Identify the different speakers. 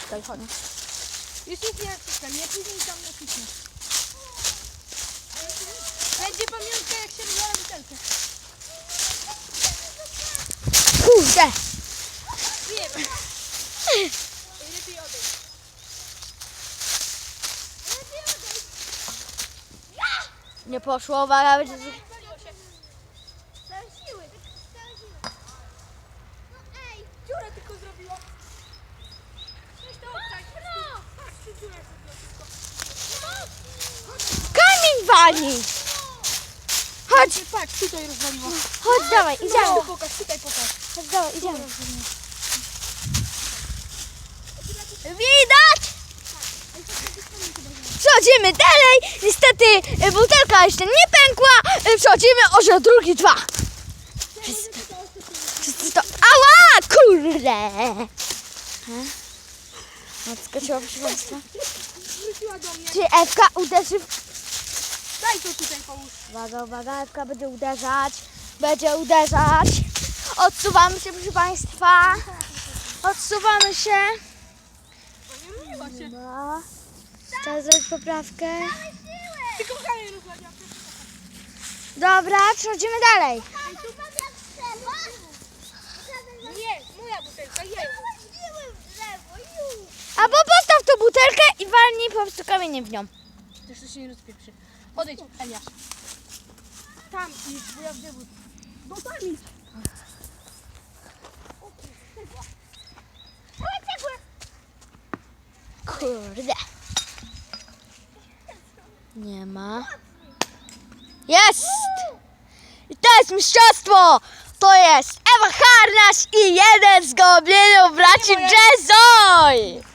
Speaker 1: Czekaj, chodź.
Speaker 2: Już nic nie naciskam, nie później tam nacisnę. Będzie pamiątka jak się rozwala butelkę.
Speaker 1: Kurde!
Speaker 2: Wiem. Lepiej odejść. Lepiej odejść.
Speaker 1: Nie poszło, uwaga, będzie...
Speaker 2: Paliło się. Całe siły. Całe siły. No ej, dziurę tylko zrobiło. Weź to obczaj. No. Patrz, czy dziurę zrobiło tylko.
Speaker 1: Kamień wali! Chodź,
Speaker 2: Patrz, tutaj rozwaliło.
Speaker 1: chodź, dawaj,
Speaker 2: Tu
Speaker 1: idziemy.
Speaker 2: pokaż, tutaj pokaż.
Speaker 1: Chodź, dawaj, idziemy. Widać! Przechodzimy dalej. Niestety e, butelka jeszcze nie pękła. E, Przechodzimy orzeł drugi, dwa. Wszyscy to... Ała! Kurde! Odskoczyła, Państwa.
Speaker 2: Wróciła do mnie.
Speaker 1: Czy Ewka uderzy w...
Speaker 2: Daj to tutaj połóż.
Speaker 1: Uwaga, uwaga, Ewka będzie uderzać. Będzie uderzać. Odsuwamy się, proszę Państwa. Odsuwamy się.
Speaker 2: Bo nie myliła się.
Speaker 1: Dobra. Trzeba zrobić poprawkę.
Speaker 2: Tylko kamień rozwaliła.
Speaker 1: Dobra, przechodzimy dalej.
Speaker 2: Nie, moja butelka, jej.
Speaker 1: Albo postaw tą butelkę i walnij po prostu kamieniem w nią.
Speaker 2: Też to się nie rozpieprzy. Odejdź, Eliasz. Tam idź, bo ja gdzie był. No tam idź.
Speaker 1: Kurde. Nie ma. Jest! I to jest mistrzostwo! To jest Ewa Harnaś i jeden z goblinów braci Jason!